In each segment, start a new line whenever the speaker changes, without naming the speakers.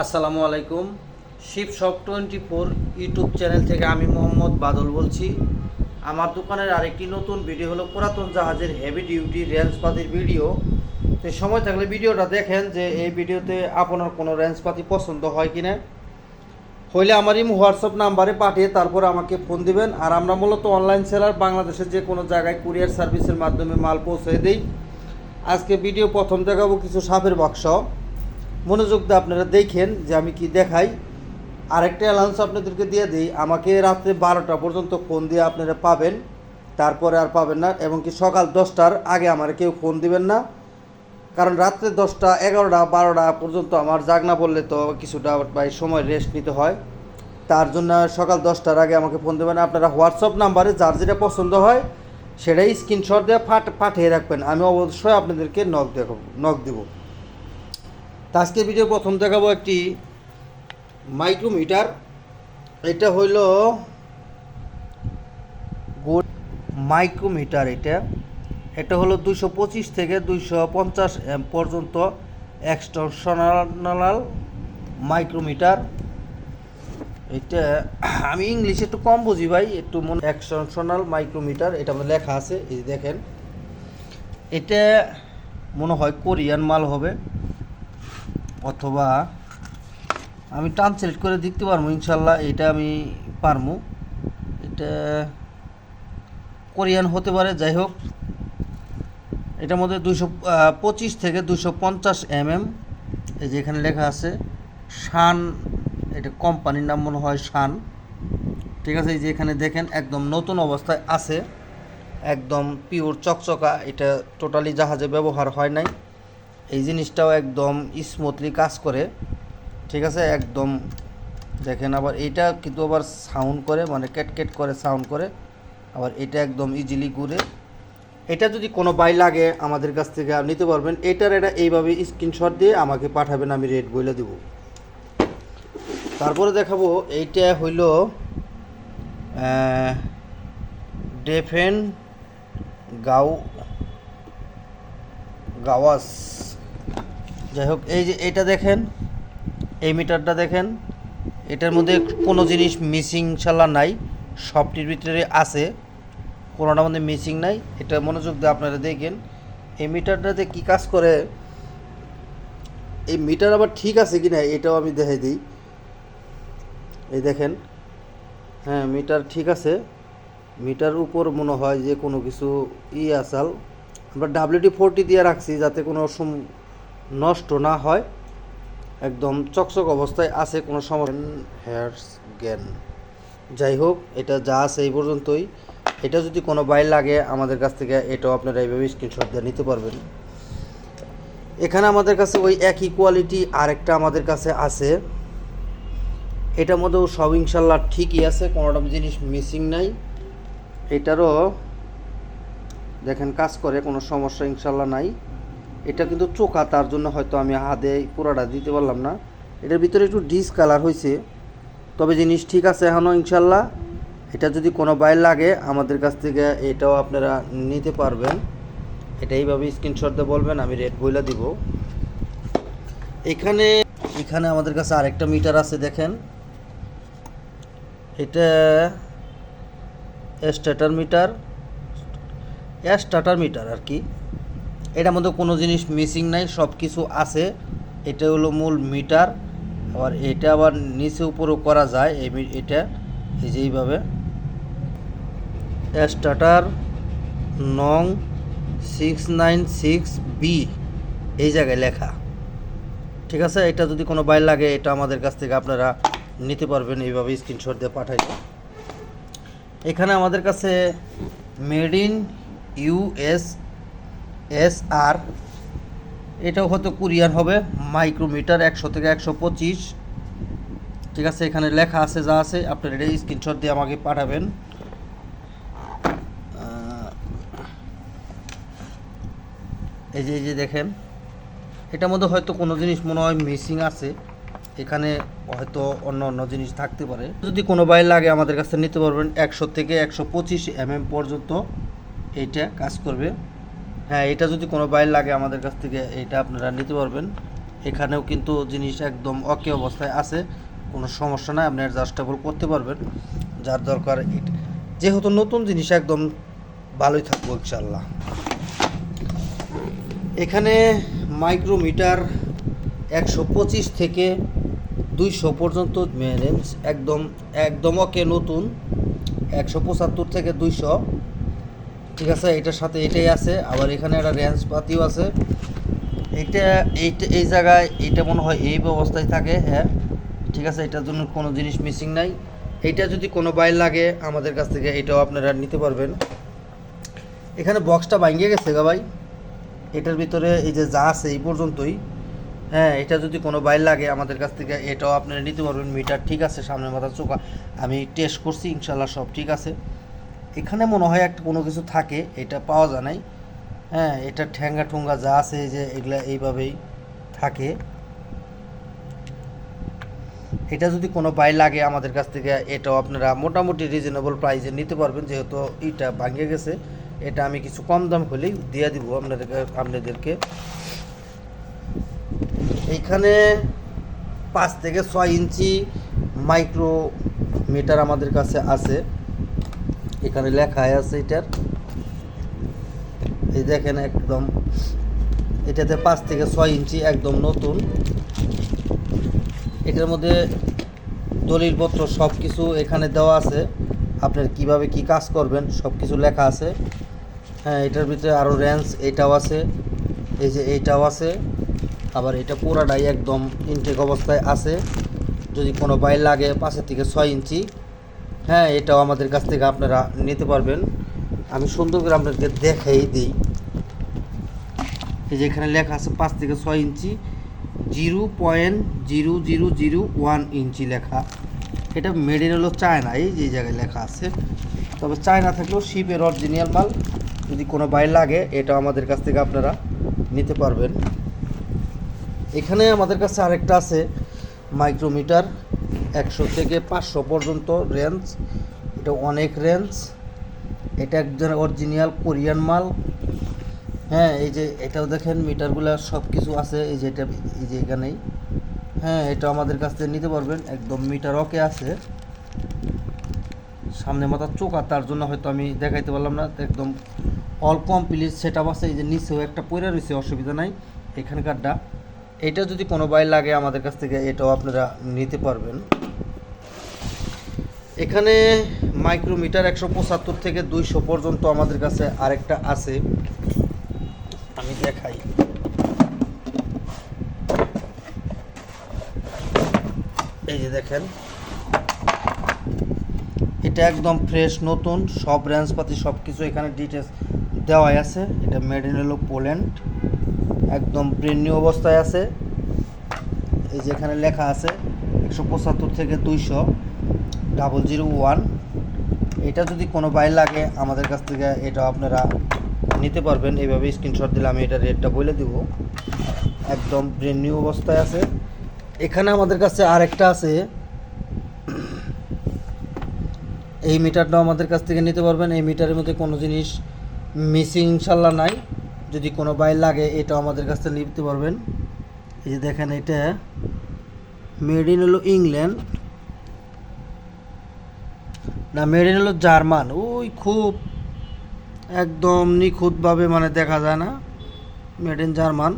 আসসালামু আলাইকুম। Shiv shop twenty four YouTube channel থেকে আমি মোহাম্মদ বাদল বলছি। আমার দোকানের আরেকটি নতুন ভিডিও হলো পুরাতন জাহাজের হেভি ডিউটি রেঞ্জপাতির ভিডিও। তো সময় থাকলে ভিডিওটা দেখেন যে এই ভিডিওতে আপনার কোনো রেঞ্জপাতি পছন্দ হয় কিনা। হইলে আমার এই হোয়াটসঅ্যাপ নাম্বারে পাঠিয়ে তারপর আমাকে ফোন দিবেন। আর আমরা মূলত অনলাইন সেলার বাংলাদেশের যে কোনো জায়গায় কুরিয়ার সার্ভিসের মাধ্যমে মাল পৌঁছে দিই। আজকে ভিডিও প্রথম দেখাবো কিছু সাপের বাক্স। মনোযোগ দিয়ে আপনারা দেখেন যে আমি কি দেখাই। আরেকটা অ্যালাউন্স আপনাদেরকে দিয়ে দিই। আমাকে রাত্রে বারোটা পর্যন্ত ফোন দিয়ে আপনারা পাবেন। তারপরে আর পাবেন না। এবং কি সকাল দশটার আগে আমার কেউ ফোন দিবেন না। কারণ রাত্রে দশটা, এগারোটা, বারোটা পর্যন্ত আমার জাগ না পড়লে তো কিছুটা ভাই সময় রেস্ট নিতে হয়। তার জন্য সকাল দশটার আগে আমাকে ফোন দেবেন। আপনারা হোয়াটসঅ্যাপ নাম্বারে যার যেটা পছন্দ হয়, সেটাই স্ক্রিনশট দিয়ে পাঠিয়ে রাখবেন। আমি অবশ্যই আপনাদেরকে নখ দেখাবো নখ দেবো। আজকে ভিডিও প্রথম দেখাবো একটি মাইক্রোমিটার। এটা হইল গোল মাইক্রোমিটার এটা। এটা হলো দুশো পঁচিশ থেকে দুইশো পঞ্চাশ এম পর্যন্ত এক্সটেনশনাল মাইক্রোমিটার। এটা আমি ইংলিশে একটু কম বুঝি ভাই, একটু মনে এক্সটেনশনাল মাইক্রোমিটার, এটা আমাদের লেখা আছে, এই দেখেন। এটা মনে হয় কোরিয়ান মাল হবে। অথবা আমি ট্রান্সলেট করে দেখতে পারব, ইনশাল্লাহ এটা আমি পারব। এটা কোরিয়ান হতে পারে, যাই হোক। এটার মধ্যে দুশো পঁচিশ থেকে দুশো পঞ্চাশ এম এম এই যে এখানে লেখা আছে, শান, এটা কোম্পানির নাম মনে হয় শান। ঠিক আছে, এই যে এখানে দেখেন, একদম নতুন অবস্থায় আছে। একদম পিওর চকচকা, এটা টোটালি জাহাজে ব্যবহার হয় নাই। এই জিনিসটাও একদম স্মুথলি কাজ করে, ঠিক আছে? একদম দেখেন আবার এটা কিন্তু আবার সাউন্ড করে মানে ক্যাট করে সাউন্ড করে, আবার এটা একদম ইজিলি ঘুরে। এটা যদি কোনো বাই লাগে আমাদের কাছ থেকে নিতে পারবেন, এটার এটা এইভাবে স্ক্রিনশট দিয়ে আমাকে পাঠাবেন, আমি রেট বলে দেব। তারপরে দেখাবো, এইটা হইল ডেফেন গাও, গাওয়াস। যাই হোক এই যে এটা দেখেন, এই মিটারটা দেখেন, এটার মধ্যে কোনো জিনিস মিসিং ইনশাল্লাহ নাই, সবটির ভিতরে আছে, কোনোটার মধ্যে মিসিং নাই, এটা মনোযোগ দিয়ে আপনারা দেখেন। এই মিটারটাতে কী কাজ করে, এই মিটার আবার ঠিক আছে কি না এটাও আমি দেখাই দিই। এই দেখেন হ্যাঁ মিটার ঠিক আছে, মিটার উপর মনে হয় যে কোনো কিছু ই আসাল। আমরা ডাব্লিউডি ফোরটি দিয়ে রাখছি যাতে কোনো নষ্ট না হয়, একদম চকচক অবস্থায় আছে কোনো সময় হেয়ার্স জ্ঞান যাই হোক, এটা যা আছে এই পর্যন্তই। এটা যদি কোনো বাইর লাগে আমাদের কাছ থেকে, এটাও আপনারা এইভাবে স্ক্রিনশট দিয়ে নিতে পারবেন। এখানে আমাদের কাছে ওই একই কোয়ালিটি আরেকটা আমাদের কাছে আছে। এটার মধ্যেও সব ইনশাল্লাহ ঠিকই আছে কোনোটা জিনিস মিসিং নাই। এটারও দেখেন কাজ করে, কোনো সমস্যা ইনশাল্লাহ নাই। এটা কিন্তু চোখা, তার জন্য হয়তো আমি হাতে পুরাটা দিতে পারলাম না। এটার ভিতরে একটু ডিস কালার হয়েছে। তবে জিনিস ঠিক আছে এখনও ইনশাল্লাহ। এটা যদি কোনো বাইর লাগে, আমাদের কাছ থেকে এটাও আপনারা নিতে পারবেন। এটা এইভাবে স্ক্রিনশট দিয়ে বলবেন, আমি রেট বইলা দিব। এখানে এখানে আমাদের কাছে আরেকটা মিটার আছে, দেখেন। এটা স্ট্যাটার মিটার স্টার্টার মিটার আর কি। এটার মধ্যে কোনো জিনিস মিসিং নাই সব কিছু আছে। এটা হলো মূল মিটার। আবার এটা আবার নিচে উপরেও করা যায়, এই এটা, এই যে এইভাবে। স্টার্টার নং সিক্স নাইন সিক্স বি এই জায়গায় লেখা। ঠিক আছে? এটা যদি কোনো বাইর লাগে, এটা আমাদের কাছ থেকে আপনারা নিতে পারবেন, এইভাবে স্ক্রিনশট দিয়ে পাঠাইতে এখানে আমাদের কাছে made in U S S R, এটাও হয়তো কুরিয়ান হবে, মাইক্রোমিটার একশো থেকে একশো পঁচিশ। ঠিক আছে, এখানে লেখা আছে, যা আছে, আপনার এটা স্ক্রিনশট দিয়ে আমাকে পাঠাবেন। এই যে এই যে দেখেন, এটার মধ্যে হয়তো কোনো জিনিস মনে হয় মিসিং আছে। এখানে হয়তো অন্য অন্য জিনিস থাকতে পারে। যদি কোনো বাইর লাগে, আমাদের কাছে নিতে পারবেন একশো থেকে একশো পঁচিশ এমএম পর্যন্ত এইটা কাজ করবে। হ্যাঁ এটা যদি কোনো বাইর লাগে আমাদের কাছ থেকে, এটা আপনারা নিতে পারবেন। এখানেও কিন্তু জিনিস একদম অকে অবস্থায় আছে, কোনো সমস্যা নাই, আপনি অ্যাডজাস্টেবল করতে পারবেন। যার দরকার যেহেতু নতুন জিনিস একদম ভালোই থাকব ইনশাল্লাহ এখানে মাইক্রোমিটার একশো পঁচিশ থেকে দুইশো পর্যন্ত রেঞ্জ একদম একদম ওকে নতুন, একশো পঁচাত্তর থেকে দুইশো। ঠিক আছে, এটার সাথে এটাই আছে, আবার এখানে একটা রেঞ্জ পাতিও আছে। এইটা এইটা, এই জায়গায় এটা মনে হয় এই অবস্থায় থাকে হ্যাঁ। ঠিক আছে, এটার জন্য কোনো জিনিস মিসিং নাই। এইটা যদি কোনো বাইর লাগে, আমাদের কাছ থেকে এটাও আপনারা নিতে পারবেন। এখানে বক্সটা ভাঙিয়ে গেছে গা ভাই। এটার ভিতরে এই যে যা আছে এই পর্যন্তই। হ্যাঁ এটা যদি কোনো বাইর লাগে, আমাদের কাছ থেকে এটাও আপনারা নিতে পারবেন। মিটার ঠিক আছে, সামনের মাথা চোখা আমি টেস্ট করছি ইনশাল্লাহ সব ঠিক আছে। এখানে মনে হয় একটা কোনো কিছু থাকে, এটা পাওয়া যায় নাই। হ্যাঁ এটা ঠ্যাঙ্গা ঠুঙ্গা যা আছে যে এগুলা এইভাবেই থাকে। এটা যদি কোনো বাই লাগে আমাদের কাছ থেকে, এটাও আপনারা মোটামুটি রিজনেবল প্রাইসে নিতে পারবেন, যেহেতু এটা ভাঙিয়ে গেছে। এটা আমি কিছু কম দাম হলেই দিয়ে দিব আপনাদেরকে আপনাদেরকে। এইখানে পাঁচ থেকে ছয় ইঞ্চি মাইক্রো মিটার আমাদের কাছে আছে। এখানে লেখাই আছে এটার। এই দেখেন একদম, এটাতে পাঁচ থেকে ছয় ইঞ্চি একদম নতুন। এটার মধ্যে দলিলপত্র সব কিছু এখানে দেওয়া আছে। আপনার কীভাবে কি কাজ করবেন সব কিছু লেখা আছে। হ্যাঁ এটার ভিতরে আরও রেঞ্জ এটাও আছে, এই যে এইটাও আছে। আবার এটা পুরাটাই একদম ইনটেক অবস্থায় আছে। যদি কোনো বাইর লাগে পাঁচের থেকে ছয় ইঞ্চি। হ্যাঁ এটাও আমাদের কাছ থেকে আপনারা নিতে পারবেন। আমি সুন্দর করে আপনাদেরকে দেখাই দিই। এই যে এখানে লেখা আছে পাঁচ থেকে ছয় inch, zero point zero zero zero one inch লেখা। এটা মেড হলো চায়না, এই যে জায়গায় লেখা আছে। তবে চায়না থাকলেও শিপের অরিজিনাল মাল, যদি কোনো বাইর লাগে এটা আমাদের কাছ থেকে আপনারা নিতে পারবেন। এখানে আমাদের কাছে আরেকটা আছে মাইক্রোমিটার একশো থেকে পাঁচশো পর্যন্ত রেঞ্জ এটা অনেক রেঞ্জ এটা একজন অরিজিনাল কোরিয়ান মাল। হ্যাঁ এই যে এটাও দেখেন, মিটারগুলো সব কিছু আছে। এই যে এটা, এই যে এখানেই। হ্যাঁ এটা আমাদের কাছ থেকে নিতে পারবেন। একদম মিটার ওকে আছে। সামনে মাথা চোখা তার জন্য হয়তো আমি দেখাইতে পারলাম না। একদম অল কমপ্লিট সেট আপ আছে। এই যে নিচেও একটা পয়রা রয়েছে, অসুবিধা নাই। এখানকারটা। এটা যদি কোনো বাই লাগে আমাদের কাছ থেকে, এটাও আপনারা নিতে পারবেন। এখানে মাইক্রোমিটার একশো পঁচাত্তর থেকে দুইশো পর্যন্ত আমাদের কাছে আরেকটা আছে। আমি দেখাই। এই যে দেখেন। এটা একদম ফ্রেশ নতুন, সব রেঞ্জপাতি সব কিছু এখানে ডিটেলস দেওয়াই আছে। এটা মেড ইন হলো পোল্যান্ড একদম ব্রেন নিউ অবস্থায় আছে। এই যে এখানে লেখা আছে, একশো পঁচাত্তর থেকে দুইশো। ডাবল জিরো ওয়ান এটা যদি কোনো বাই লাগে আমাদের কাছ থেকে, এটা আপনারা নিতে পারবেন। এইভাবে স্ক্রিনশট দিলে আমি এটা রেটটা বলে দিব। একদম ব্রেন নিউ অবস্থায় আছে। এখানে আমাদের কাছে আরেকটা আছে। এই মিটারটাও আমাদের কাছ থেকে নিতে পারবেন। এই মিটারের মধ্যে কোনো জিনিস মিসিং ইনশাল্লাহ নাই। যদি কোনো বাইর লাগে, এটাও আমাদের কাছ থেকে নিতে পারবেন। এই যে দেখেন এটা। মেড ইন হলো ইংল্যান্ড না মেড ইন হলো জার্মান। ওই খুব একদম নিখুঁতভাবে মানে দেখা যায় না। Made in German.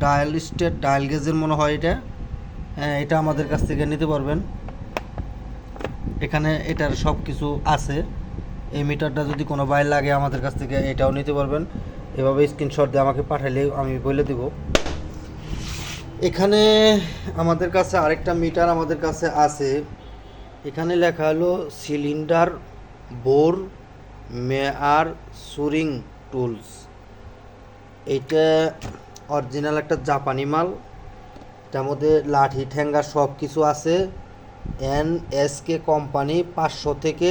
Dial state, dial গেজের মনে হয় এটা। হ্যাঁ এটা আমাদের কাছ থেকে নিতে পারবেন। এখানে এটার সব কিছু আছে। এই মিটারটা যদি কোনো বাইর লাগে আমাদের কাছ থেকে, এটাও নিতে পারবেন। এভাবে স্ক্রিনশট দিয়ে আমাকে পাঠালে আমি বলে দেব। এখানে আমাদের কাছে আরেকটা মিটার আমাদের কাছে আছে। এখানে লেখা হলো cylinder, bore, measuring tools. এইটা অরিজিনাল একটা জাপানি মাল, তার মধ্যে লাঠি ঠ্যাঙ্গা সব কিছু আছে। এন এস কে কোম্পানি পাঁচশো থেকে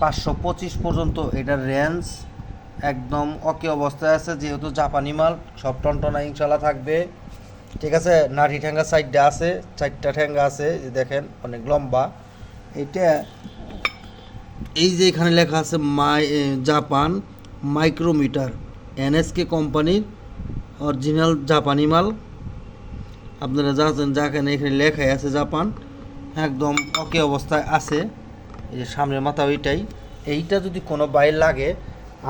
পাঁচশো পঁচিশ পর্যন্ত এটার রেঞ্জ একদম অকে অবস্থায় আছে, যেহেতু জাপানি মাল, সব টনটনা ইনশাল্লাহ থাকবে। ঠিক আছে? নাঠি ঠ্যাঙ্গা সাইডটা আছে, চারটা ঠ্যাঙ্গা আছে, এই দেখেন, অনেক লম্বা। এটা এই যে এখানে লেখা আছে মাই জাপান মাইক্রোমিটার, এনএসকে কোম্পানির অরিজিনাল জাপানি মাল। আপনারা যাচ্ছেন যাখানে এখানে লেখাই আছে জাপান। একদম ওকে অবস্থায় আছে। এই যে সামনের মাথা ওইটাই। এইটা যদি কোনো বাইর লাগে,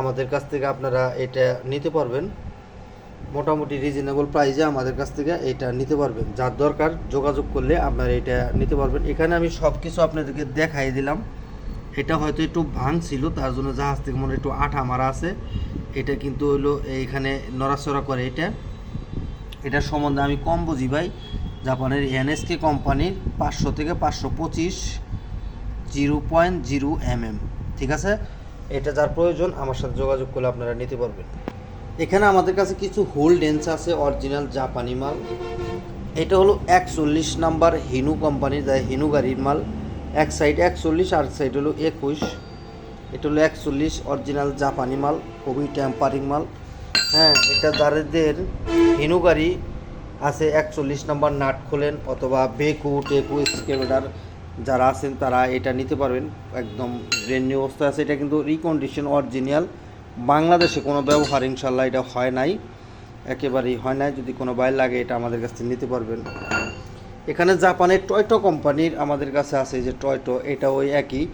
আমাদের কাছ থেকে আপনারা এটা নিতে পারবেন। মোটামুটি রিজনেবল প্রাইসে আমাদের কাছ থেকে এটা নিতে পারবেন। যার দরকার যোগাযোগ করলে আপনারা এটা নিতে পারবেন। এখানে আমি সব কিছু আপনাদেরকে দেখাই দিলাম। এটা হয়তো একটু ভাঙছিল তার জন্য জাহাজ থেকে মনে একটু আঠা মারা আছে। এটা কিন্তু হলো এইখানে নড়াচড়া করে এটা। এটার সম্বন্ধে আমি কম বুঝি ভাই। জাপানের এনএসকে কোম্পানির পাঁচশো থেকে পাঁচশো পঁচিশ, জিরো পয়েন্ট জিরো এমএম। ঠিক আছে? এটা যার প্রয়োজন, আমার সাথে যোগাযোগ করলে আপনারা নিতে পারবেন। এখানে আমাদের কাছে কিছু হোল্ডেন্স আছে, অরিজিনাল জাপানি মাল। এটা হলো একচল্লিশ নাম্বার হিনু কোম্পানির যা হিনু গাড়ির মাল। এক সাইড একচল্লিশ, আর সাইড হলো একুশ। এটা হলো একচল্লিশ, অরিজিনাল জাপানি মাল, খুবই টেম্পারিং মাল। হ্যাঁ এটা যাদের হিনু গাড়ি আছে, একচল্লিশ নাম্বার নাট খোলেন, অথবা বেকু, টেকু স্কেলেডার যারা আছেন তারা এটা নিতে পারবেন। একদম ব্রেন নিউ অবস্থায় আছে, এটা কিন্তু রিকন্ডিশন অরিজিনাল বাংলাদেশে কোনো ব্যবহার ইনশাল্লাহ এটা হয় নাই। একেবারেই হয় নাই। যদি কোনো বাইর লাগে, এটা আমাদের কাছ থেকে নিতে পারবেন। এখানে জাপানের টয়টো কোম্পানির আমাদের কাছে আছে যে টয়টো, এটা ওই একই।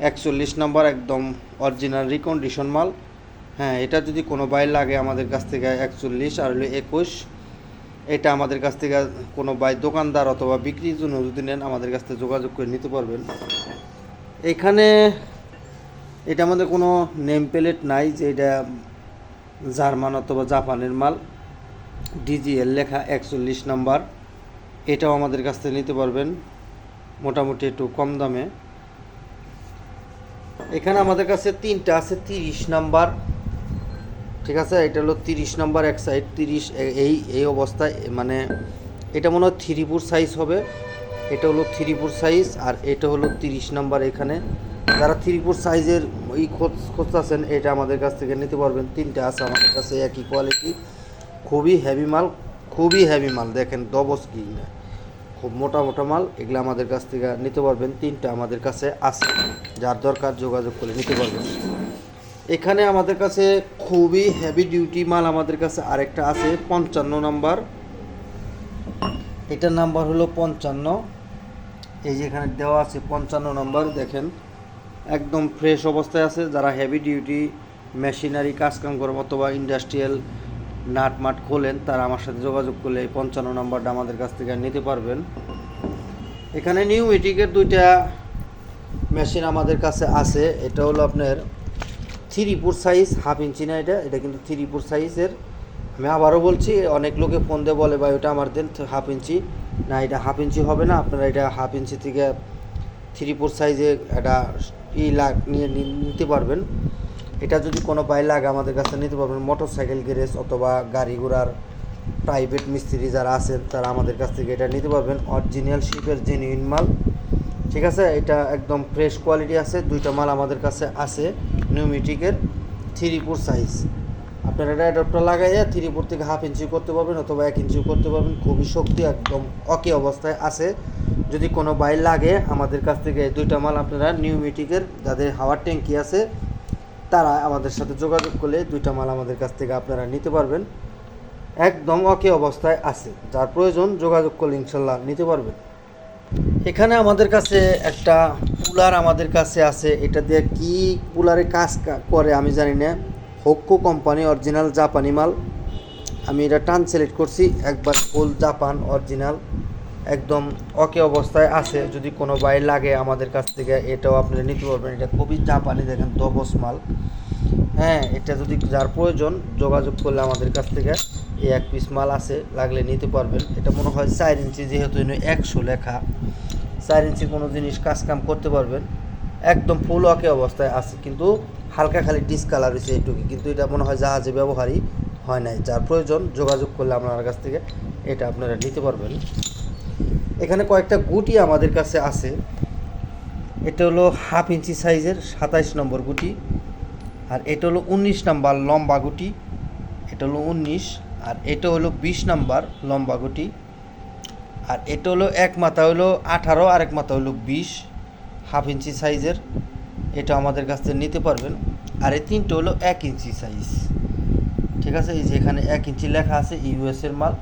একচল্লিশ নম্বর একদম অরিজিনাল রিকন্ডিশন মাল। হ্যাঁ এটা যদি কোনো বাইর লাগে আমাদের কাছ থেকে একচল্লিশ আর হলো একুশ। এটা আমাদের কাছ থেকে কোনো বাই দোকানদার অথবা বিক্রির জন্য যদি নেন, আমাদের কাছ থেকে যোগাযোগ করে নিতে পারবেন। এখানে এটা আমাদের কোনো নেম প্লেট নাই যে এটা জার্মান অথবা জাপানের মাল। ডিজিএল লেখা একচল্লিশ নাম্বার। এটাও আমাদের কাছ থেকে নিতে পারবেন। মোটামুটি একটু কম দামে। এখানে আমাদের কাছে তিনটা আছে, তিরিশ নাম্বার। ঠিক আছে? এটা হলো তিরিশ নাম্বার এক সাইড তিরিশ এই এই অবস্থায় মানে এটা মনে হয় থ্রিপুর সাইজ হবে। এটা হলো থ্রিপুর সাইজ আর এটা হলো তিরিশ নাম্বার এখানে। যারা থ্রিপুর সাইজের ই খোঁজ খুঁজতেছেন, এটা আমাদের কাছ থেকে নিতে পারবেন। তিনটা আছে আমাদের কাছে, একই কোয়ালিটি খুবই হেভি মাল, খুবই হেভি মাল। দেখেন দবস কি না খুব মোটা মোটা মাল, এগুলো আমাদের কাছ থেকে নিতে পারবেন। তিনটা আমাদের কাছে আছে। যার দরকার যোগাযোগ করে নিতে পারবেন। এখানে আমাদের কাছে খুবই হেভি ডিউটি মাল আমাদের কাছে আরেকটা আছে, পঞ্চান্ন নাম্বার। এটার নাম্বার হলো পঞ্চান্ন। এই যে এখানে দেওয়া আছে পঞ্চান্ন নাম্বার, দেখেন। একদম ফ্রেশ অবস্থায় আছে, যারা হেভি ডিউটি মেশিনারি কাজকাম করেন অথবা ইন্ডাস্ট্রিয়াল নাট মাট খোলেন, তারা আমার সাথে যোগাযোগ করলে এই পঞ্চান্ন নাম্বারটা আমাদের কাছ থেকে নিতে পারবেন। এখানে নিউ মেটিকের দুইটা মেশিন আমাদের কাছে আছে, এটা হলো আপনার থ্রি পুর সাইজ হাফ ইঞ্চি না এটা এটা কিন্তু থ্রি পুর সাইজের আমি আবারও বলছি, অনেক লোকে ফোন দিয়ে বলে, ভাই, ওটা আমার দেন হাফ ইঞ্চি না, এটা হাফ ইঞ্চি হবে না, আপনারা এটা হাফ ইঞ্চি থেকে থ্রি ফোর সাইজে একটা ই লাগ, নিয়ে নিতে পারবেন। এটা যদি কোনো পাই লাগ আমাদের কাছে, নিতে পারবেন। মোটর সাইকেল গ্যারেজ অথবা গাড়ি ঘোড়ার প্রাইভেট মিস্ত্রি যারা আছেন, তারা আমাদের কাছ থেকে এটা নিতে পারবেন। অরিজিনাল শিপের জেনুইন মাল। ঠিক আছে? এটা একদম ফ্রেশ কোয়ালিটি আছে। দুইটা মাল আমাদের কাছে আছে নিউমিটিকের থ্রি ফোর সাইজ আপনারা এটা অ্যাডাপ্টার লাগাইয়া থ্রি ফোর থেকে হাফ ইঞ্চি করতে পারবেন অথবা এক ইঞ্চি করতে পারবেন। খুবই শক্তি একদম অকে অবস্থায় আছে। যদি কোনো বাইর লাগে আমাদের কাছ থেকে দুইটা মাল আপনারা নিউমিটিকের যাদের হাওয়ার ট্যাঙ্কি আছে, তারা আমাদের সাথে যোগাযোগ করলে দুইটা মাল আমাদের কাছ থেকে আপনারা নিতে পারবেন। একদম অকে অবস্থায় আছে, যার প্রয়োজন যোগাযোগ করলে ইনশাল্লাহ নিতে পারবেন। এখানে আমাদের কাছে একটা কুলার আমাদের কাছে আছে, এটা দিয়ে কি কুলারে কাজ করে আমি জানি না। হোক্কো কোম্পানি অরিজিনাল জাপানি মাল। আমি এটা টান সিলেক্ট করছি, একবার ফুল জাপান অরিজিনাল। একদম অকে অবস্থায় আছে। যদি কোনো বাইর লাগে আমাদের কাছ থেকে, এটাও আপনারা নিতে পারবেন। এটা খুবই জাপানি, দেখেন দবস মাল। হ্যাঁ এটা যদি যার প্রয়োজন, যোগাযোগ করলে আমাদের কাছ থেকে এই এক পিস মাল আছে, লাগলে নিতে পারবেন। এটা মনে হয় চার ইঞ্চি, যেহেতু একশো লেখা। চার ইঞ্চি কোনো জিনিস কাজ কাম করতে পারবেন। একদম ফুল ওকে অবস্থায় আছে, কিন্তু হালকা খালি ডিসকালার হয়েছে এইটুকু। কিন্তু এটা মনে হয় জাহাজে ব্যবহারই হয় নাই। যার প্রয়োজন, যোগাযোগ করলে আপনার কাছ থেকে এটা আপনারা নিতে পারবেন। এখানে কয়েকটা গুটি আমাদের কাছে আছে। এটা হলো হাফ ইঞ্চি সাইজের সাতাইশ নম্বর গুটি, আর এটা হলো উনিশ নাম্বার লম্বা গুটি, এটা হলো উনিশ, আর এটা হলো বিশ নাম্বার লম্বা গুটি, আর এটা হলো এক মাথা হলো আঠারো, আর এক মাথা হলো বিশ, হাফ ইঞ্চি সাইজের, এটা আমাদের কাছ থেকে নিতে পারবেন, আর এই তিনটে হলো এক ইঞ্চি সাইজ। ঠিক আছে, এই যে এখানে এক ইঞ্চি লেখা আছে ইউএস এর মাল।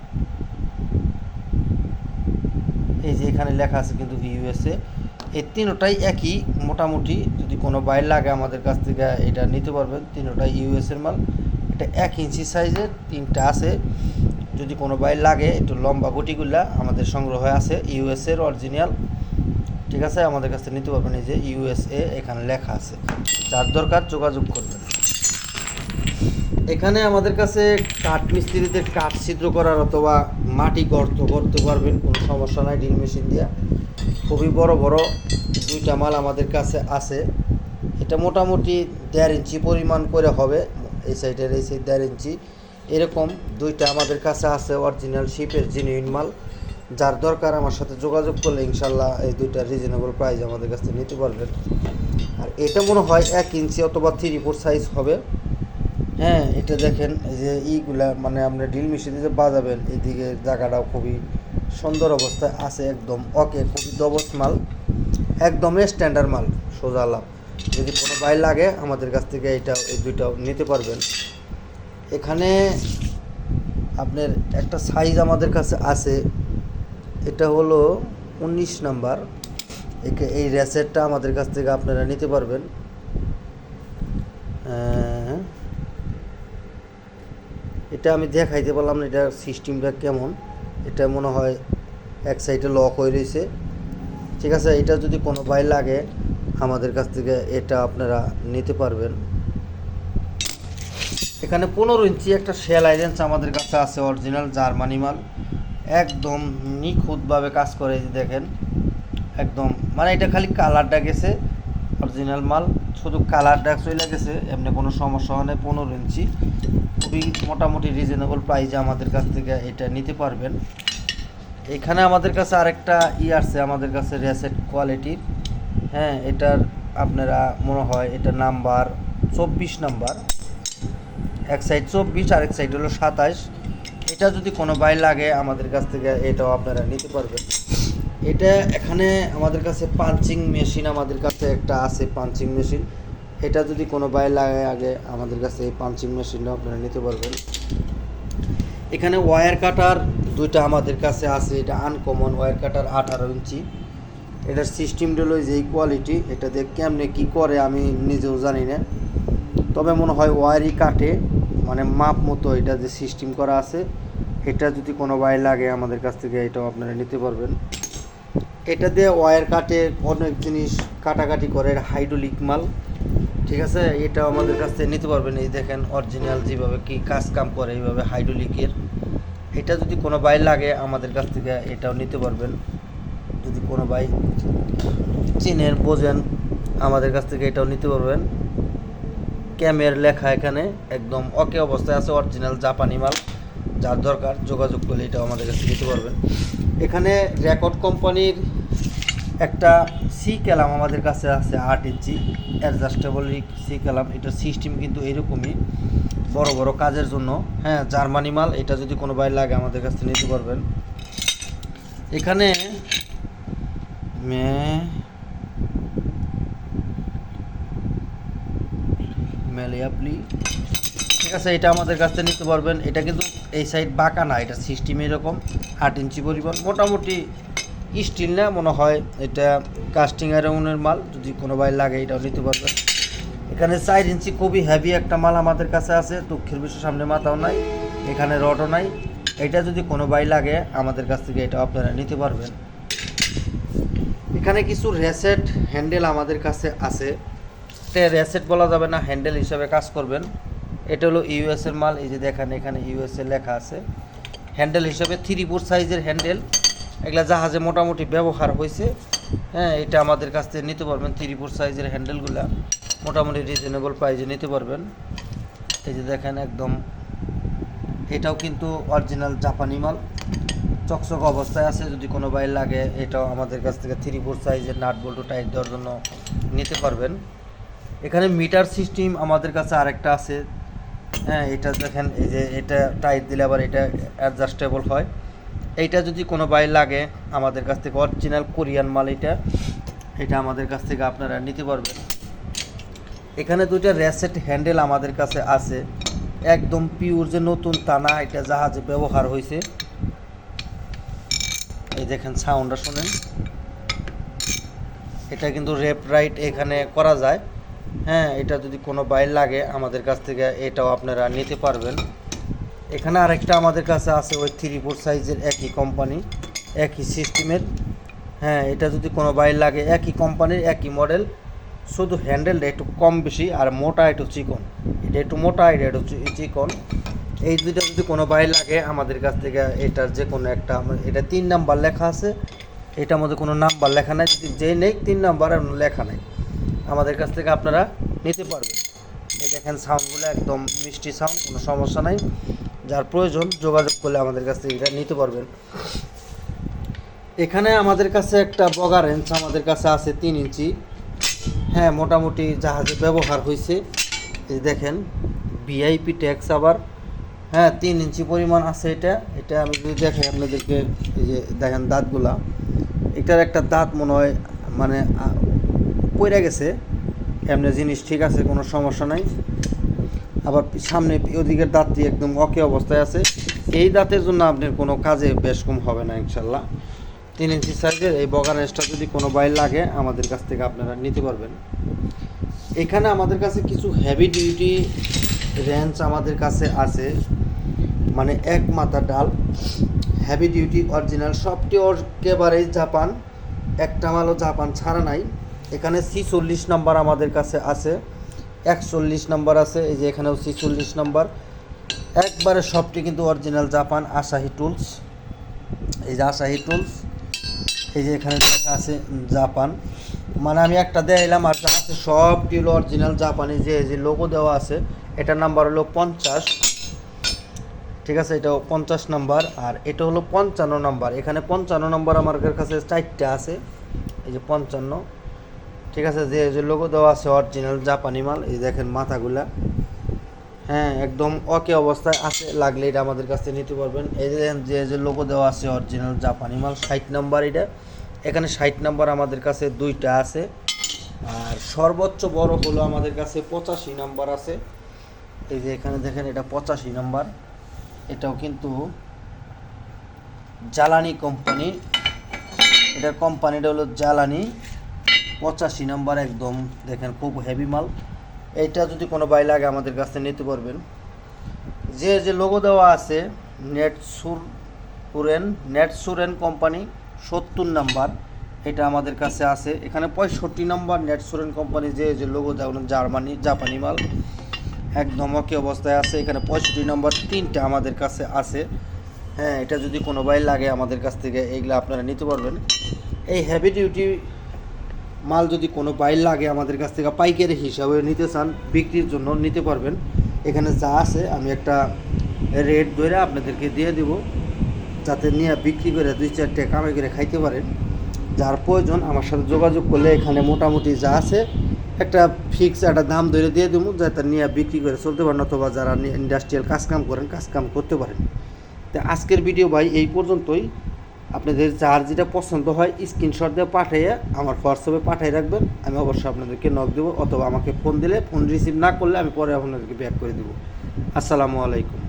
এই যে এখানে লেখা আছে কিন্তু ইউএসএ, এই তিনোটাই একই, মোটামুটি যদি কোনো বাইর লাগে আমাদের কাছ থেকে এটা নিতে পারবেন, তিনোটাই ইউএস এর মাল। এটা এক ইঞ্চি সাইজের, তিনটা আছে। যদি কোনো বাইর লাগে, একটু লম্বা গুটিগুলা আমাদের সংগ্রহে আছে ইউএস এর অরিজিনাল। ঠিক আছে, আমাদের কাছ নিতে পারবেন, এই যে ইউএসএ এখানে লেখা আছে। যার দরকার যোগাযোগ করবেন। এখানে আমাদের কাছে কাঠ মিস্ত্রিদের কাঠ ছিদ্র করার অথবা মাটি গর্ত করতে পারবেন, কোনো সমস্যা নাই ড্রিল মেশিন দিয়ে। খুবই বড় বড় দুইটা মাল আমাদের কাছে আছে। এটা মোটামুটি দেড় ইঞ্চি পরিমাণ করে হবে, এই সাইডের এই সাইড দেড় ইঞ্চি। এরকম দুইটা আমাদের কাছে আছে অরিজিনাল শিপের জিনুইন মাল। যার দরকার আমার সাথে যোগাযোগ করলে ইনশাল্লাহ এই দুইটা রিজনেবল প্রাইস আমাদের কাছ নিতে পারবেন। আর এটা মনে হয় এক ইঞ্চি অথবা থ্রি ফোর সাইজ হবে। হ্যাঁ। এটা দেখেন, এই যে ইগুলা মানে আপনি ড্রিল মেশিনে যে বাজাবেন, এদিকে জায়গাটাও খুবই সুন্দর অবস্থায় আছে একদম। ওকে, খুবই দবস মাল, একদম স্ট্যান্ডার্ড মাল, সোজা লাভ। যদি কোনো বাইর লাগে, আমাদের কাছ থেকে এইটা এই দুইটাও নিতে পারবেন। এখানে আপনার একটা সাইজ আমাদের কাছে আছে, এটা হলো উনিশ নাম্বার। এই র্যাসেটটা আমাদের কাছ থেকে আপনারা নিতে পারবেন। এটা আমি দেখাইতে পারলাম না, এটার সিস্টেমটা কেমন। এটা মনে হয় এক সাইডে লক হয়ে রয়েছে। ঠিক আছে, এটা যদি কোনো বাই লাগে, আমাদের কাছ থেকে এটা আপনারা নিতে পারবেন। এখানে পনেরো ইঞ্চি একটা শেল আইরেন্স আমাদের কাছে আছে অরিজিনাল জার্মানি মাল। একদম নিখুঁতভাবে কাজ করে দেখেন। একদম মানে এটা খালি কালারটা গেছে অরিজিনাল মাল। শুধু কালারটা চলে গেছে, এমনি কোনো সমস্যা হয় না পনেরো ইঞ্চি। খুবই মোটামুটি রিজনেবল প্রাইজে আমাদের কাছ থেকে এটা নিতে পারবেন। এখানে আমাদের কাছে আরেকটা ই আছে আমাদের কাছে রেসেট কোয়ালিটির হ্যাঁ এটার আপনারা মনে হয় এটা নাম্বার চব্বিশ নাম্বার এক সাইড চব্বিশ, আরেক সাইড হলো সাতাশ। এটা যদি কোনো বাই লাগে, আমাদের কাছ থেকে এটাও আপনারা নিতে পারবেন। এটা এখানে আমাদের কাছে পাঞ্চিং মেশিন আমাদের কাছে একটা আছে পাঞ্চিং মেশিন এটা যদি কোনো বাই লাগে আগে, আমাদের কাছে এই পাঞ্চিং মেশিনটা আপনারা নিতে পারবেন। এখানে ওয়্যার কাটার দুইটা আমাদের কাছে আছে, এটা আনকমন ওয়্যার কাটার আঠারো ইঞ্চি। এটার সিস্টেমটা যে এই কোয়ালিটি এটা দিয়ে কেমনে কী করে আমি নিজেও জানি না। তবে মনে হয় ওয়ারই কাটে মানে মাপ মতো এটা যে সিস্টেম করা আছে, এটা যদি কোনো বাই লাগে আমাদের কাছ থেকে, এটাও আপনারা নিতে পারবেন। এটা দিয়ে ওয়্যার কাটে, অনেক জিনিস কাটাকাটি করে, এটা হাইড্রোলিক মাল, ঠিক আছে? এটাও আমাদের কাছ থেকে নিতে পারবেন, এই দেখেন অরিজিনাল যেভাবে কি কাজ কাম করে, এইভাবে হাইড্রোলিকের এটা যদি কোনো বাই লাগে, আমাদের কাছ থেকে এটাও নিতে পারবেন। যদি কোনো বাই চিনেন, বোঝেন, আমাদের কাছ থেকে এটাও নিতে পারবেন। ক্যামের লেখা এখানে, একদম ওকে অবস্থায় আছে অরিজিনাল জাপানি মাল। যার দরকার যোগাযোগ করলে এটাও আমাদের কাছে নিতে পারবেন। এখানে রেকর্ড কোম্পানির একটা সি ক্যালাম আমাদের কাছে আছে আট ইঞ্চি অ্যাডজাস্টেবল সি ক্যালাম এটার সিস্টেম কিন্তু এরকমই, বড় বড় কাজের জন্য। হ্যাঁ জার্মানি মাল, এটা যদি কোনো বাইর লাগে আমাদের কাছ থেকে নিতে পারবেন। এখানে মে ম্যালিয়াপলি ঠিক আছে এটা আমাদের কাছ থেকে নিতে পারবেন। এটা কিন্তু এই সাইড বাঁকা না, এটা সিস্টেম এরকম আট ইঞ্চি পরিমাণ। মোটামুটি স্টিল না, মনে হয় এটা কাস্টিং আয়রনের মাল। যদি কোনো ভাই লাগে এটাও নিতে পারবেন। এখানে চার ইঞ্চি খুবই হেভি একটা মাল আমাদের কাছে আছে। দুঃখের বিষয়, সামনে মাথাও নাই, এখানে রডও নাই। এটা যদি কোনো ভাই লাগে, আমাদের কাছ থেকে এটা আপনারা নিতে পারবেন। এখানে কিছু রেসেট হ্যান্ডেল আমাদের কাছে আছে। রেসেট বলা যাবে না হ্যান্ডেল হিসাবে কাজ করবেন। এটা হলো ইউএস এর মাল, এই যে দেখেন এখানে ইউএস এর লেখা আছে। হ্যান্ডেল হিসাবে থ্রি ফোর সাইজের হ্যান্ডেল এগুলা জাহাজে মোটামুটি ব্যবহার হয়েছে। হ্যাঁ এটা আমাদের কাছ থেকে নিতে পারবেন থ্রি ফোর সাইজের হ্যান্ডেলগুলা মোটামুটি রিজনেবল প্রাইজে নিতে পারবেন। এই যে দেখেন একদম, এটাও কিন্তু অরিজিনাল জাপানি মাল। চকচক অবস্থায় আছে, যদি কোনো বাইর লাগে, এটাও আমাদের কাছ থেকে থ্রি ফোর সাইজের নাট বল্টু টাইট দেওয়ার জন্য নিতে পারবেন। এখানে মিটার সিস্টেম আমাদের কাছে আরেকটা আছে হ্যাঁ এটা দেখেন, এই যে এটা টাইট দিলে আবার এটা অ্যাডজাস্টেবল হয়। এইটা যদি কোনো বাই লাগে আমাদের কাছ থেকে অরিজিনাল কোরিয়ান মাল এটা এটা আমাদের কাছ থেকে আপনারা নিতে পারবেন। এখানে দুইটা র্যাসেট হ্যান্ডেল আমাদের কাছে আছে। একদম পিওর যে নতুন টানা এটা জাহাজে ব্যবহার হয়েছে এই দেখেন সাউন্ডটা শুনেন। এটা কিন্তু রেপ রাইট এখানে করা যায়। হ্যাঁ এটা যদি কোনো বাইর লাগে আমাদের কাছ থেকে, এটাও আপনারা নিতে পারবেন। এখানে আরেকটা আমাদের কাছে আছে, ওই থ্রি ফোর সাইজের একই কোম্পানি একই সিস্টেমের হ্যাঁ এটা যদি কোনো বাইর লাগে, একই কোম্পানির একই মডেল শুধু হ্যান্ডেলটা একটু কম বেশি আর মোটা একটু চিকন। এটা একটু মোটা, এটা একটু চিকন। এই দুইটা যদি কোনো বাইর লাগে আমাদের কাছ থেকে, এটার যে কোনো একটা এটা তিন নাম্বার লেখা আছে। এটার মধ্যে কোনো নাম্বার লেখা নাই, যদি যেই নেই, তিন নাম্বার লেখা নাই। আমাদের কাছ থেকে আপনারা নিতে পারবেন। এই দেখেন সাউন্ডগুলো একদম মিষ্টি সাউন্ড কোনো সমস্যা নাই। যার প্রয়োজন যোগাযোগ করলে আমাদের কাছ থেকে এটা নিতে পারবেন। এখানে আমাদের কাছে একটা বগা রেঞ্জ আমাদের কাছে আছে তিন ইঞ্চি। হ্যাঁ মোটামুটি জাহাজে ব্যবহার হয়েছে এই দেখেন ভিআইপি ট্যাক্স আবার। হ্যাঁ তিন ইঞ্চি পরিমাণ আছে এটা। এটা আমি যদি দেখাই আপনাদেরকে, এই যে দেখেন দাঁতগুলা। এটার একটা দাঁত মনে হয় মানে পড়ে গেছে, এমনি জিনিস ঠিক আছে, কোনো সমস্যা নাই। আবার সামনে ওদিকের দাঁতটি একদম অকে অবস্থায় আছে। এই দাঁতের জন্য আপনার কোনো কাজে বেশ কম হবে না, ইনশাল্লাহ। তিন ইঞ্চি সাইজের এই বগানেসটা যদি কোনো বাইর লাগে, আমাদের কাছ থেকে আপনারা নিতে পারবেন। এখানে আমাদের কাছে কিছু হেভি ডিউটি রেঞ্জ আমাদের কাছে আছে। মানে এক মাথা ডাল হেভি ডিউটি অরিজিনাল সবটি একেবারেই জাপান একটা মালও জাপান ছাড়া নাই। এখানে সি চল্লিশ নাম্বার আমাদের কাছে আছে, একচল্লিশ নাম্বার আছে, এই যে এখানেও সি চল্লিশ নাম্বার। একবারে সবটি কিন্তু অরিজিনাল জাপান আসাহি টুলস এই যে আসাহি টুলস এই যে এখানে আছে জাপান মানে আমি একটা দেখাইলাম আর আছে সবটি হলো অরিজিনাল জাপানি যে যে লোগো দেওয়া আছে, এটার নাম্বার হলো পঞ্চাশ। ঠিক আছে এটা পঞ্চাশ নাম্বার, আর এটা হলো পঞ্চান্ন নাম্বার। এখানে পঞ্চান্ন নাম্বার আমার কাছে চারটা আছে, এই যে পঞ্চান্ন। ঠিক আছে, যে যে লোগো দেওয়া আছে অরিজিনাল জাপানি মাল, এই দেখেন মাথাগুলা। হ্যাঁ একদম ওকে অবস্থায় আছে, লাগলে এটা আমাদের কাছ নিতে পারবেন। এই যে যে যে লোগো দেওয়া আছে অরিজিনাল জাপানি মাল, ষাট নাম্বার এটা। এখানে ষাট নাম্বার আমাদের কাছে দুইটা আছে। আর সর্বোচ্চ বড় হলো আমাদের কাছে পঁচাশি নাম্বার আছে। এই যে এখানে দেখেন, এটা পঁচাশি নাম্বার। এটাও কিন্তু জ্বালানি কোম্পানি। এটার কোম্পানিটা হলো জ্বালানি। পঁচাশি নাম্বার একদম, দেখেন খুব হেভি মাল। এইটা যদি কোনো বাই লাগে আমাদের কাছ নিতে পারবেন। যে যে লোগো দেওয়া আছে নেট সুর পুরেন নেট সুরেন কোম্পানি সত্তর নাম্বার, এটা আমাদের কাছে আছে। এখানে পঁয়ষট্টি নাম্বার নেট সুরেন কোম্পানি যে যে লোগো দেওয়া জার্মানি, জাপানি মাল। একদম ওকে অবস্থায় আছে। এখানে পঁয়ষট্টি নম্বর তিনটা আমাদের কাছে আছে। হ্যাঁ এটা যদি কোনো বাই লাগে আমাদের কাছ থেকে এইগুলো আপনারা নিতে পারবেন। এই হেভি ডিউটি মাল যদি কোনো বাইর লাগে আমাদের কাছ থেকে পাইকারি হিসাবে নিতে চান, বিক্রির জন্য নিতে পারবেন। এখানে যা আছে, আমি একটা রেট ধরে আপনাদেরকে দিয়ে দিব, যাতে নিয়ে বিক্রি করে দুই চারটে কামাই করে খাইতে পারেন। যার প্রয়োজন, আমার সাথে যোগাযোগ করলে এখানে মোটামুটি যা আছে, একটা ফিক্স একটা দাম ধরে দিয়ে দেবো, যাতে নিয়ে বিক্রি করে চলতে পারেন, অথবা যারা ইন্ডাস্ট্রিয়াল কাজকাম করেন, কাজকাম করতে পারেন। তো আজকের ভিডিও ভাই এই পর্যন্তই। আপনাদের যার যেটা পছন্দ হয় স্ক্রিনশট দিয়ে পাঠিয়ে আমার হোয়াটসঅ্যাপে পাঠিয়ে রাখবেন। আমি অবশ্যই আপনাদেরকে নক দেবো অথবা আমাকে ফোন দিলে ফোন রিসিভ না করলে আমি পরে আপনাদেরকে ব্যাক করে দেবো। আসসালামু আলাইকুম।